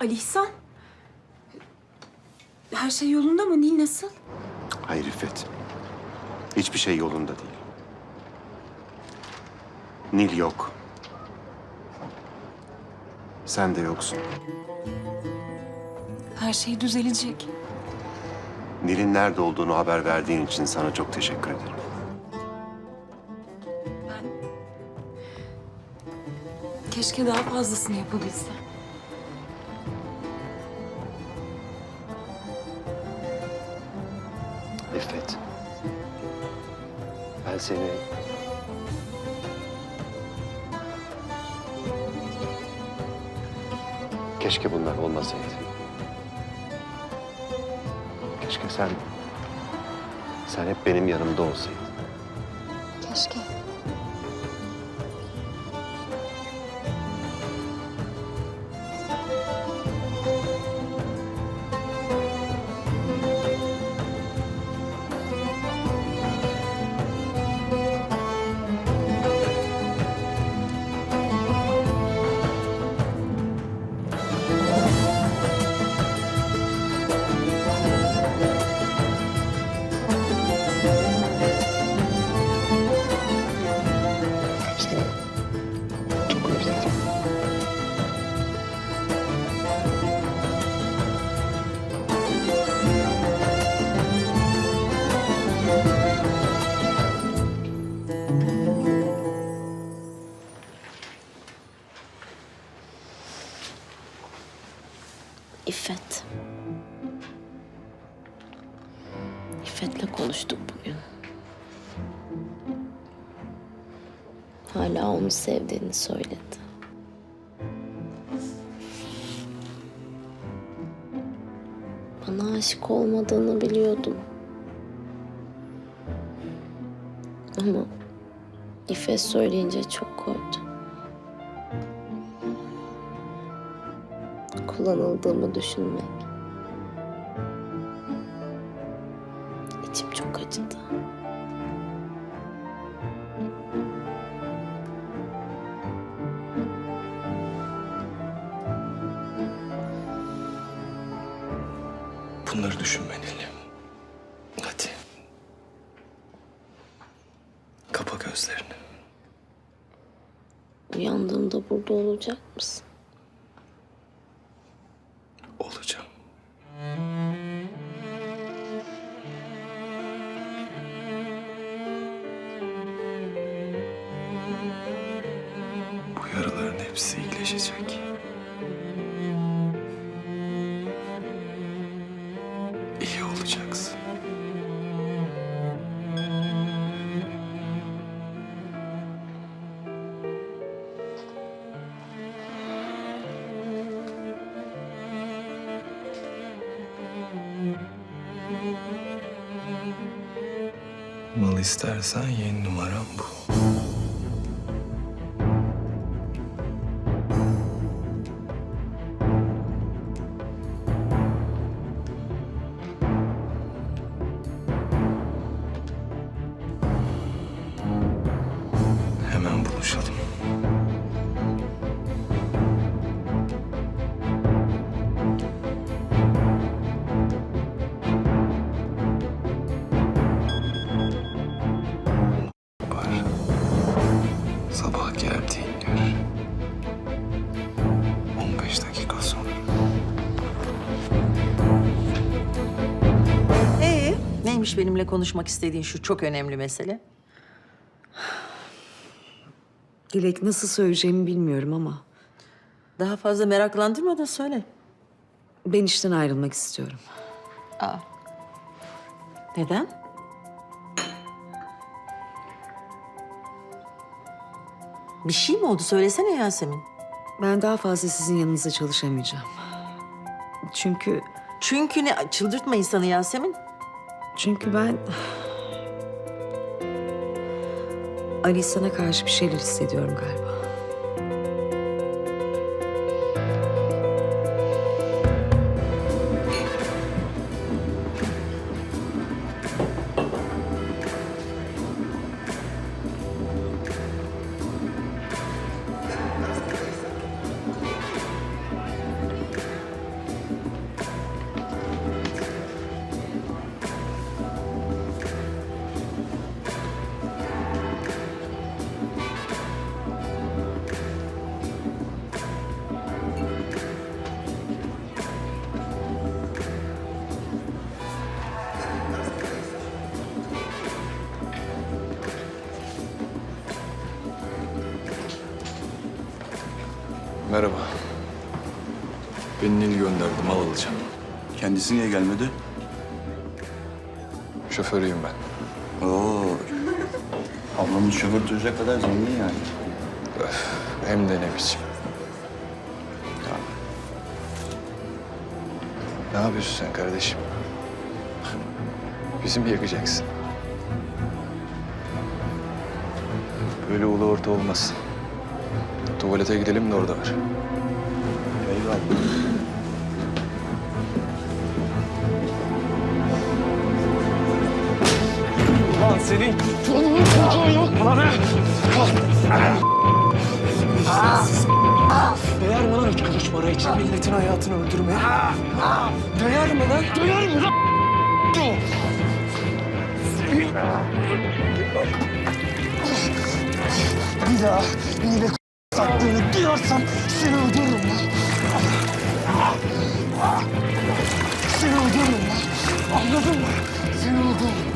Ali İhsan. Her şey yolunda mı? Nil nasıl? Hayır İffet. Hiçbir şey yolunda değil. Nil yok. Sen de yoksun. Her şey düzelecek. Nil'in nerede olduğunu haber verdiğin için sana çok teşekkür ederim. Ben... Keşke daha fazlasını yapabilsem. İffet. Ben seni... Keşke bunlar olmasaydı. Keşke sen... Sen hep benim yanımda olsaydın. Keşke. Hala onu sevdiğini söyledi. Bana aşık olmadığını biliyordum. Ama İffet söyleyince çok korktum. kullanıldığımı düşünmek. Bunları düşünmeli. Hadi. Kapa gözlerini. Uyandığımda burada olacak mısın? İstersen yeni numaram bu. Benimle konuşmak istediğin şu çok önemli mesele? Dilek nasıl söyleyeceğimi bilmiyorum ama Daha fazla meraklandırma da söyle. ben işten ayrılmak istiyorum. Neden? Bir şey mi oldu? Söylesene Yasemin. Ben daha fazla sizin yanınızda çalışamayacağım. Çünkü Çünkü ne? Çıldırtma insanı Yasemin. Çünkü ben Ali sana karşı bir şeyler hissediyorum galiba. Beni Nil gönderdi, mal alacağım. Kendisi niye gelmedi? Şoförüyüm ben. Oo. Ablamız şoför tutacak kadar zengin yani. Hem de ne biçim. Ne yapıyorsun sen kardeşim? Bizi mi yakacaksın? Böyle ulu orta olmaz. Tuvalete gidelim de orada var. Eyvallah. Senin çoluğun çocuğun yok mu lan ha? Değer mi lan üç kuruş para için milletin hayatını öldürmeye? Değer mi lan? Değer mi lan? Bir daha yine sattığını duyarsam seni öldürürüm lan. Seni öldürürüm lan. Anladın mı? Seni öldürürüm.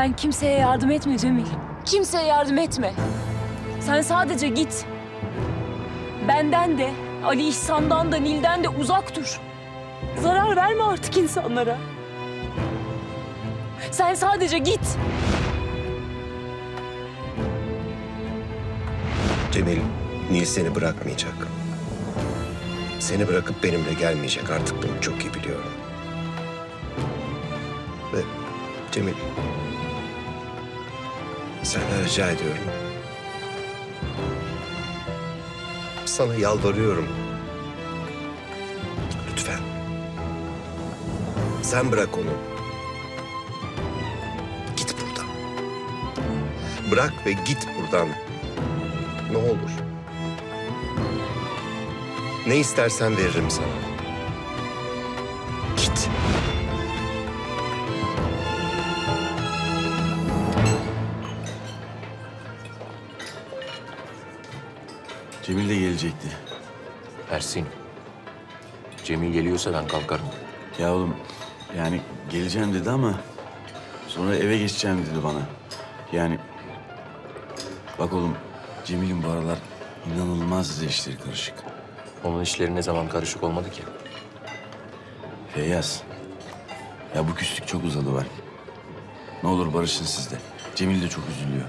Sen kimseye yardım etme Cemil. Kimseye yardım etme. Sen sadece git. Benden de, Ali İhsan'dan da, Nil'den de uzak dur. Zarar verme artık insanlara. Sen sadece git. Cemil, Nil seni bırakmayacak. Seni bırakıp benimle gelmeyecek. Artık bunu çok iyi biliyorum. Ve Cemil, senden rica ediyorum. Sana yalvarıyorum. Lütfen. Sen bırak onu. Git buradan. Bırak ve git buradan. Ne olur. Ne istersen veririm sana. Cemil de gelecekti. Ersin. Cemil geliyorsa ben kalkarım. Ya oğlum yani geleceğim dedi ama sonra eve geçeceğim dedi bana. Yani bak oğlum Cemil'in bu aralar inanılmaz işleri karışık. Onun işleri ne zaman karışık olmadı ki? Feyyaz. Ya bu küslük çok uzadı var. Ne olur barışın siz de. Cemil de çok üzülüyor.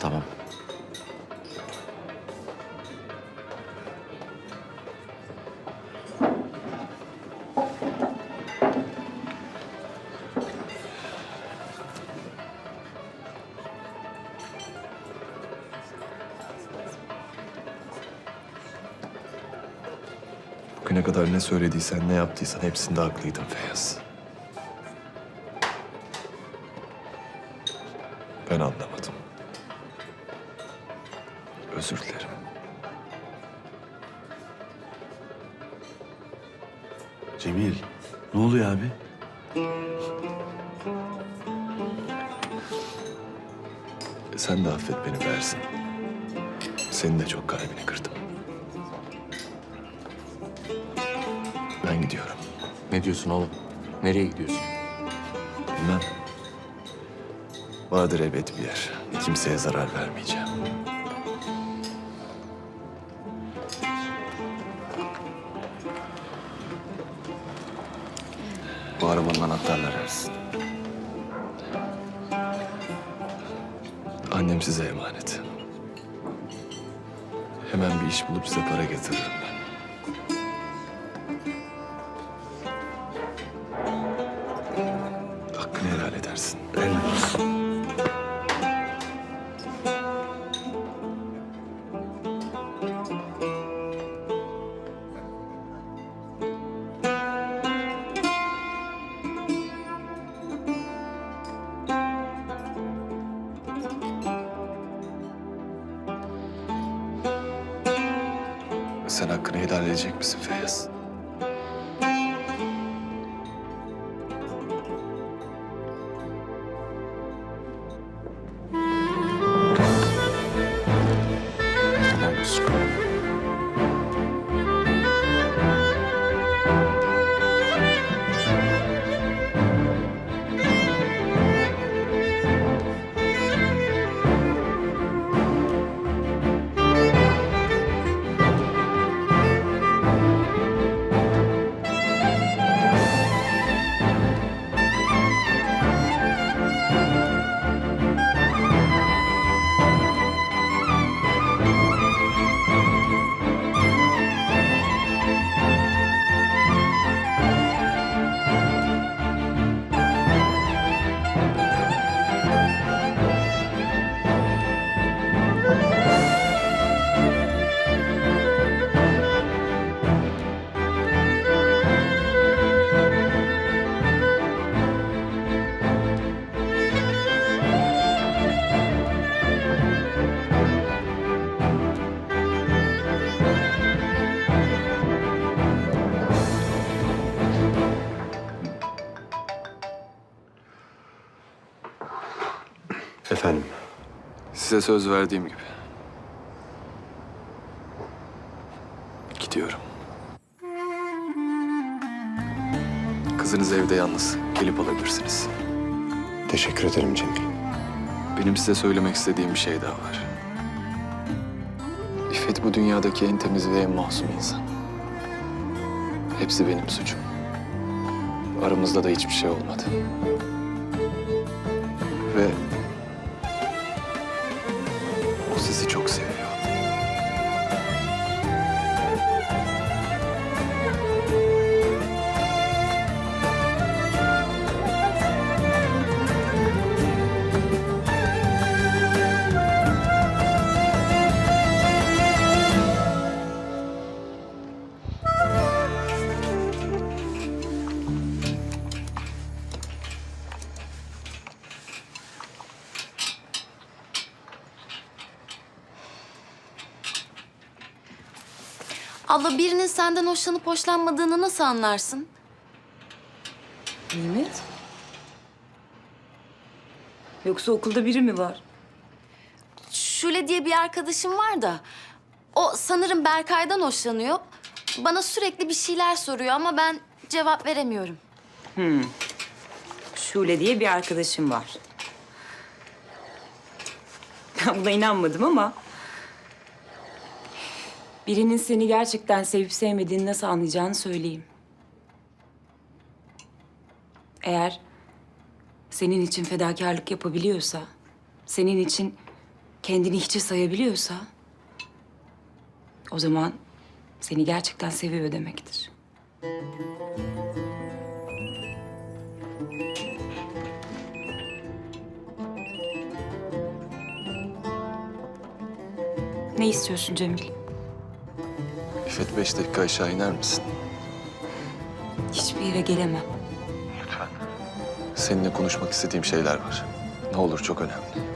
Tamam. Bugüne kadar ne söylediysen, ne yaptıysan hepsinde haklıydın Feyyaz. Cemil ne oluyor abi? Sen de affet beni Bersin. Senin de çok kalbini kırdım. Ben gidiyorum. Ne diyorsun oğlum? Nereye gidiyorsun? Bilmem. Vardır elbet bir yer. Kimseye zarar vermeyeceğim. Arabanın anahtarları Ersin. Annem size emanet. Hemen bir iş bulup size para getiririm ben. Efendim, Size söz verdiğim gibi. Gidiyorum. Kızınız evde yalnız. Gelip alabilirsiniz. teşekkür ederim Cemil. Benim size söylemek istediğim bir şey daha var. İffet bu dünyadaki en temiz ve en masum insan. Hepsi benim suçum. Aramızda da hiçbir şey olmadı. Ve Abla birinin senden hoşlanıp hoşlanmadığını nasıl anlarsın? Nimet? Yoksa okulda biri mi var? Şule diye bir arkadaşım var da... ...o sanırım Berkay'dan hoşlanıyor. Bana sürekli bir şeyler soruyor ama ben cevap veremiyorum. Şule diye bir arkadaşım var. Ben buna inanmadım ama... Birinin seni gerçekten sevip sevmediğini nasıl anlayacağını söyleyeyim. Eğer senin için fedakarlık yapabiliyorsa, senin için kendini hiçe sayabiliyorsa... ...o zaman seni gerçekten seviyor demektir. Ne istiyorsun Cemil? İffet beş dakika aşağı iner misin? Hiçbir yere gelemem. Seninle konuşmak istediğim şeyler var. Ne olur çok önemli.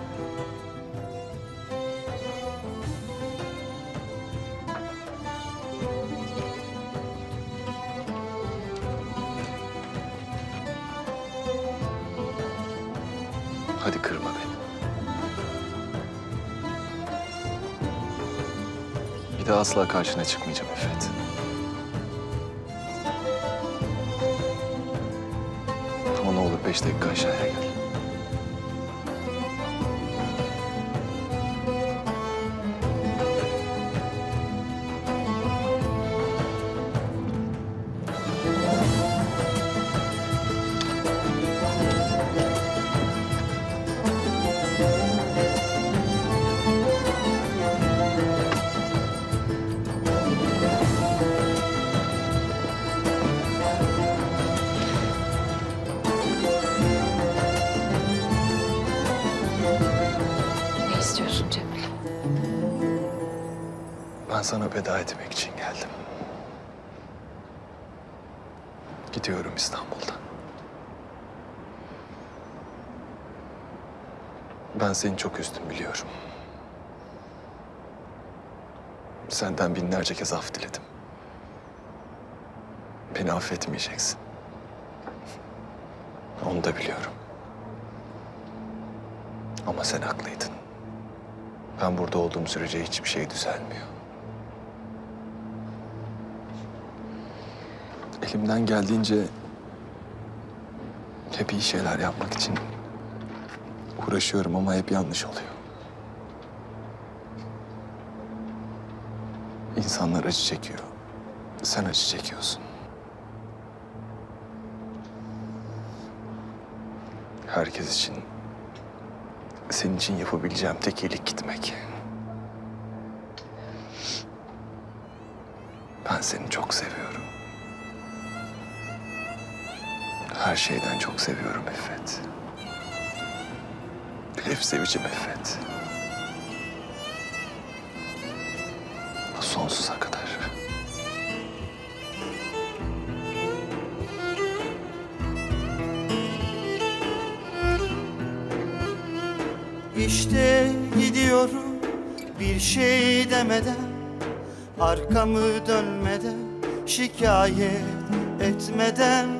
Bir daha asla karşına çıkmayacağım İffet. Ama ne olur beş dakika aşağıya gel. Ben sana veda etmek için geldim. Gidiyorum İstanbul'dan. Ben seni çok üzdüm biliyorum. Senden binlerce kez af diledim. Beni affetmeyeceksin. Onu da biliyorum. Ama sen haklıydın. Ben burada olduğum sürece hiçbir şey düzelmiyor. Elimden geldiğince hep iyi şeyler yapmak için uğraşıyorum ama hep yanlış oluyor. İnsanlar acı çekiyor. Sen acı çekiyorsun. Herkes için, senin için yapabileceğim tek iyilik gitmek. Ben seni çok seviyorum. Her şeyden çok seviyorum İffet. Hep seveceğim İffet. Sonsuza kadar. İşte gidiyorum bir şey demeden Arkamı dönmeden şikayet etmeden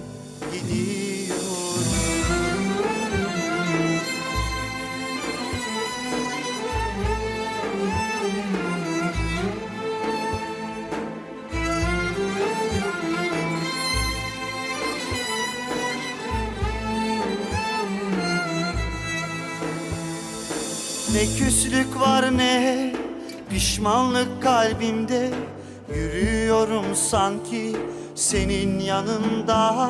Ne küslük var ne pişmanlık kalbimde. Yürüyorum sanki senin yanında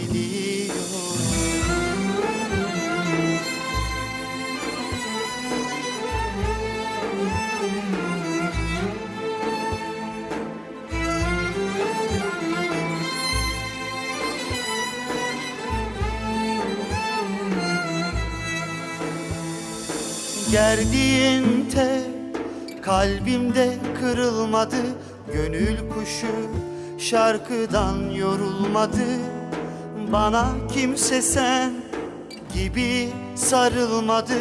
gidiyorum Gerdiğin tel kalbimde kırılmadı Gönül kuşu şarkıdan yorulmadı Bana kimse sen gibi sarılmadı.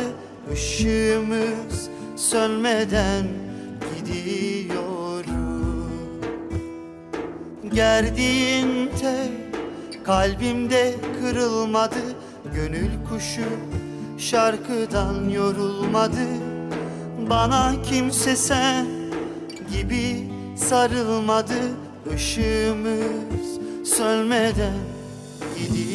Işığımız sönmeden gidiyorum Gerdiğin tel kalbimde kırılmadı. Gönül kuşu şarkıdan yorulmadı. Bana kimse sen gibi sarılmadı. Işığımız sönmeden Gidi.